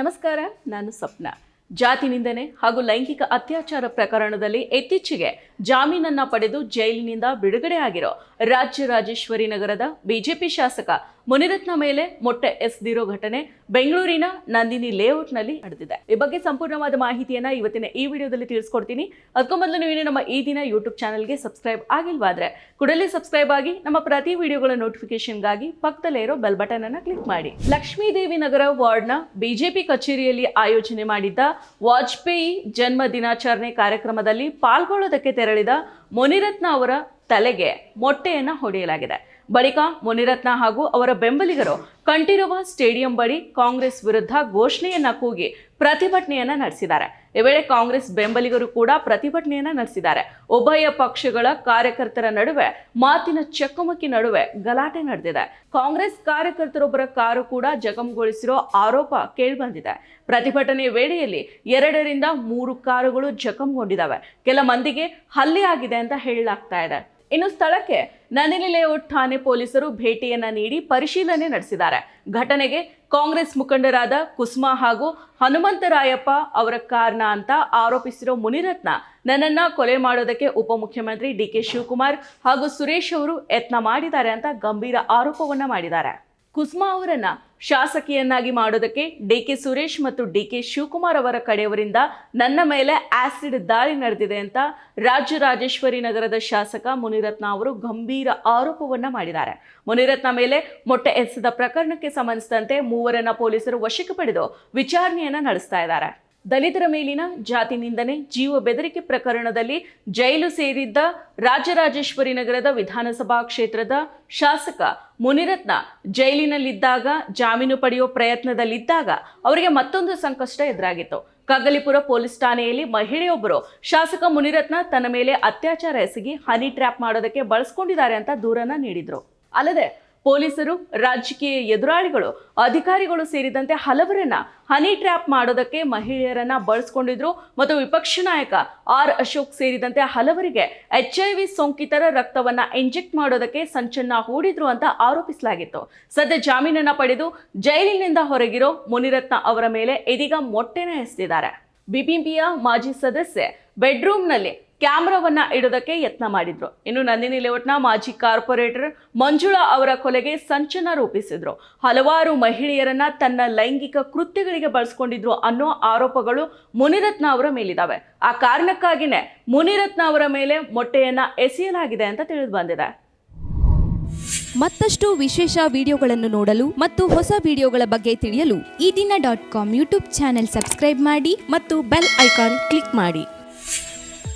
ನಮಸ್ಕಾರ ನಾನು ಸ್ವಪ್ನ. ಜಾತಿ ನಿಂದನೆ ಹಾಗೂ ಲೈಂಗಿಕ ಅತ್ಯಾಚಾರ ಪ್ರಕರಣದಲ್ಲಿ ಇತ್ತೀಚೆಗೆ ಜಾಮೀನನ್ನ ಪಡೆದು ಜೈಲಿನಿಂದ ಬಿಡುಗಡೆ ಆಗಿರೋ ರಾಜ್ಯ ರಾಜೇಶ್ವರಿ ನಗರದ ಬಿಜೆಪಿ ಶಾಸಕ ಮುನಿರತ್ನ ಮೇಲೆ ಮೊಟ್ಟೆ ಎಸ್ದಿರೋ ಘಟನೆ ಬೆಂಗಳೂರಿನ ನಂದಿನಿ ಲೇಔಟ್ನಲ್ಲಿ ನಡೆದಿದೆ. ಈ ಬಗ್ಗೆ ಸಂಪೂರ್ಣವಾದ ಮಾಹಿತಿಯನ್ನ ಇವತ್ತಿನ ಈ ವಿಡಿಯೋದಲ್ಲಿ ತಿಳಿಸ್ಕೊಡ್ತೀನಿ. ಅದಕ್ಕೂ ಮೊದಲು ನೀವು ನಮ್ಮ ಈ ದಿನ ಯೂಟ್ಯೂಬ್ ಚಾನಲ್ಗೆ ಸಬ್ಸ್ಕ್ರೈಬ್ ಆಗಿಲ್ವಾದ್ರೆ ಕೂಡಲೇ ಸಬ್ಸ್ಕ್ರೈಬ್ ಆಗಿ ನಮ್ಮ ಪ್ರತಿ ವಿಡಿಯೋಗಳ ನೋಟಿಫಿಕೇಶನ್ಗಾಗಿ ಪಕ್ಕದಲ್ಲೇ ಇರೋ ಬೆಲ್ ಬಟನ್ ಅನ್ನ ಕ್ಲಿಕ್ ಮಾಡಿ. ಲಕ್ಷ್ಮೀದೇವಿ ನಗರ ವಾರ್ಡ್ನ ಬಿಜೆಪಿ ಕಚೇರಿಯಲ್ಲಿ ಆಯೋಜನೆ ಮಾಡಿದ್ದ ವಾಜಪೇಯಿ ಜನ್ಮ ದಿನಾಚರಣೆ ಕಾರ್ಯಕ್ರಮದಲ್ಲಿ ಪಾಲ್ಗೊಳ್ಳೋದಕ್ಕೆ ತೆರಳಿದ ಮುನಿರತ್ನ ಅವರ ತಲೆಗೆ ಮೊಟ್ಟೆಯನ್ನು ಹೊಡೆಯಲಾಗಿದೆ. ಬಳಿಕ ಮುನಿರತ್ನ ಹಾಗೂ ಅವರ ಬೆಂಬಲಿಗರು ಕಂಠೀರವ ಸ್ಟೇಡಿಯಂ ಬಳಿ ಕಾಂಗ್ರೆಸ್ ವಿರುದ್ಧ ಘೋಷಣೆಯನ್ನ ಕೂಗಿ ಪ್ರತಿಭಟನೆಯನ್ನ ನಡೆಸಿದ್ದಾರೆ. ಈ ವೇಳೆ ಕಾಂಗ್ರೆಸ್ ಬೆಂಬಲಿಗರು ಕೂಡ ಪ್ರತಿಭಟನೆಯನ್ನ ನಡೆಸಿದ್ದಾರೆ. ಉಭಯ ಪಕ್ಷಗಳ ಕಾರ್ಯಕರ್ತರ ನಡುವೆ ಮಾತಿನ ಚಕಮಕಿ ನಡುವೆ ಗಲಾಟೆ ನಡೆದಿದೆ. ಕಾಂಗ್ರೆಸ್ ಕಾರ್ಯಕರ್ತರೊಬ್ಬರ ಕಾರು ಕೂಡ ಜಖಂಗೊಳಿಸಿರೋ ಆರೋಪ ಕೇಳಿಬಂದಿದೆ. ಪ್ರತಿಭಟನೆ ವೇಳೆಯಲ್ಲಿ ಎರಡರಿಂದ ಮೂರು ಕಾರುಗಳು ಜಖಂಗೊಂಡಿದ್ದಾವೆ. ಕೆಲ ಮಂದಿಗೆ ಹಲ್ಲೆ ಆಗಿದೆ ಅಂತ ಹೇಳಲಾಗ್ತಾ ಇದೆ. ಇನ್ನು ಸ್ಥಳಕ್ಕೆ ನಂದಿನಿ ಲೇಔಟ್ ಠಾಣೆ ಪೊಲೀಸರು ಭೇಟಿಯನ್ನ ನೀಡಿ ಪರಿಶೀಲನೆ ನಡೆಸಿದ್ದಾರೆ. ಘಟನೆಗೆ ಕಾಂಗ್ರೆಸ್ ಮುಖಂಡರಾದ ಕುಸ್ಮಾ ಹಾಗೂ ಹನುಮಂತರಾಯಪ್ಪ ಅವರ ಕಾರಣ ಅಂತ ಆರೋಪಿಸಿರೋ ಮುನಿರತ್ನ ನನ್ನನ್ನ ಕೊಲೆ ಮಾಡೋದಕ್ಕೆ ಉಪಮುಖ್ಯಮಂತ್ರಿ ಡಿ ಕೆ ಶಿವಕುಮಾರ್ ಹಾಗೂ ಸುರೇಶ್ ಅವರು ಯತ್ನ ಮಾಡಿದ್ದಾರೆ ಅಂತ ಗಂಭೀರ ಆರೋಪವನ್ನ ಮಾಡಿದ್ದಾರೆ. ಕುಸ್ಮಾ ಅವರನ್ನ ಶಾಸಕಿಯನ್ನಾಗಿ ಮಾಡೋದಕ್ಕೆ ಡಿ ಕೆ ಸುರೇಶ್ ಮತ್ತು ಡಿ ಕೆ ಶಿವಕುಮಾರ್ ಅವರ ಕಡೆಯವರಿಂದ ನನ್ನ ಮೇಲೆ ಆಸಿಡ್ ದಾಳಿ ನಡೆದಿದೆ ಅಂತ ರಾಜ್ಯ ರಾಜೇಶ್ವರಿ ನಗರದ ಶಾಸಕ ಮುನಿರತ್ನ ಅವರು ಗಂಭೀರ ಆರೋಪವನ್ನ ಮಾಡಿದ್ದಾರೆ. ಮುನಿರತ್ನ ಮೇಲೆ ಮೊಟ್ಟೆ ಎಸೆದ ಪ್ರಕರಣಕ್ಕೆ ಸಂಬಂಧಿಸಿದಂತೆ ಮೂವರನ್ನ ಪೊಲೀಸರು ವಶಕ್ಕೆ ಪಡೆದು ವಿಚಾರಣೆಯನ್ನ ನಡೆಸ್ತಾ ಇದ್ದಾರೆ. ದಲಿತರ ಮೇಲಿನ ಜಾತಿ ನಿಂದನೆ ಜೀವ ಬೆದರಿಕೆ ಪ್ರಕರಣದಲ್ಲಿ ಜೈಲು ಸೇರಿದ್ದ ರಾಜರಾಜೇಶ್ವರಿ ನಗರದ ವಿಧಾನಸಭಾ ಕ್ಷೇತ್ರದ ಶಾಸಕ ಮುನಿರತ್ನ ಜೈಲಿನಲ್ಲಿದ್ದಾಗ ಜಾಮೀನು ಪಡೆಯುವ ಪ್ರಯತ್ನದಲ್ಲಿದ್ದಾಗ ಅವರಿಗೆ ಮತ್ತೊಂದು ಸಂಕಷ್ಟ ಎದುರಾಗಿತ್ತು. ಕಗಲಿಪುರ ಪೊಲೀಸ್ ಠಾಣೆಯಲ್ಲಿ ಮಹಿಳೆಯೊಬ್ಬರು ಶಾಸಕ ಮುನಿರತ್ನ ತನ್ನ ಮೇಲೆ ಅತ್ಯಾಚಾರ ಎಸಗಿ ಹನಿ ಟ್ರ್ಯಾಪ್ ಮಾಡೋದಕ್ಕೆ ಬಳಸ್ಕೊಂಡಿದ್ದಾರೆ ಅಂತ ದೂರನ್ನ ನೀಡಿದ್ರು. ಅಲ್ಲದೆ ಪೊಲೀಸರು, ರಾಜಕೀಯ ಎದುರಾಳಿಗಳು, ಅಧಿಕಾರಿಗಳು ಸೇರಿದಂತೆ ಹಲವರನ್ನ ಹನಿ ಟ್ರ್ಯಾಪ್ ಮಾಡೋದಕ್ಕೆ ಮಹಿಳೆಯರನ್ನ ಬಳಸ್ಕೊಂಡಿದ್ರು. ಮತ್ತು ವಿಪಕ್ಷ ನಾಯಕ ಆರ್ ಅಶೋಕ್ ಸೇರಿದಂತೆ ಹಲವರಿಗೆ ಎಚ್ ಐ ವಿ ಸೋಂಕಿತರ ರಕ್ತವನ್ನ ಇಂಜೆಕ್ಟ್ ಮಾಡೋದಕ್ಕೆ ಸಂಚನ್ನ ಹೂಡಿದ್ರು ಅಂತ ಆರೋಪಿಸಲಾಗಿತ್ತು. ಸದ್ಯ ಜಾಮೀನನ್ನ ಪಡೆದು ಜೈಲಿನಿಂದ ಹೊರಗಿರೋ ಮುನಿರತ್ನ ಅವರ ಮೇಲೆ ಇದೀಗ ಮೊಟ್ಟೆನ ಎಸೆದಿದ್ದಾರೆ. ಬಿಬಿಎಂಪಿಯ ಮಾಜಿ ಸದಸ್ಯೆ ಬೆಡ್ರೂಮ್ನಲ್ಲಿ ಕ್ಯಾಮ್ರಾವನ್ನ ಇಡೋದಕ್ಕೆ ಯತ್ನ ಮಾಡಿದ್ರು. ಇನ್ನು ನಂದಿನಿ ಲೇಔಟ್ನ ಮಾಜಿ ಕಾರ್ಪೊರೇಟರ್ ಮಂಜುಳಾ ಅವರ ಕೊಲೆಗೆ ಸಂಚನ ರೂಪಿಸಿದ್ರು. ಹಲವಾರು ಮಹಿಳೆಯರನ್ನ ತನ್ನ ಲೈಂಗಿಕ ಕೃತ್ಯಗಳಿಗೆ ಬಳಸ್ಕೊಂಡಿದ್ರು ಅನ್ನೋ ಆರೋಪಗಳು ಮುನಿರತ್ನ ಅವರ ಮೇಲಿದ್ದಾವೆ ಆ ಕಾರಣಕ್ಕಾಗಿನೇ ಮುನಿರತ್ನ ಅವರ ಮೇಲೆ ಮೊಟ್ಟೆಯನ್ನ ಎಸೆಯಲಾಗಿದೆ ಅಂತ ತಿಳಿದು ಬಂದಿದೆ. ಮತ್ತಷ್ಟು ವಿಶೇಷ ವಿಡಿಯೋಗಳನ್ನು ನೋಡಲು ಮತ್ತು ಹೊಸ ವಿಡಿಯೋಗಳ ಬಗ್ಗೆ ತಿಳಿಯಲು ಈ ದಿನ dot com YouTube channel subscribe ಮಾಡಿ ಮತ್ತು ಬೆಲ್ ಐಕಾನ್ ಕ್ಲಿಕ್ ಮಾಡಿ.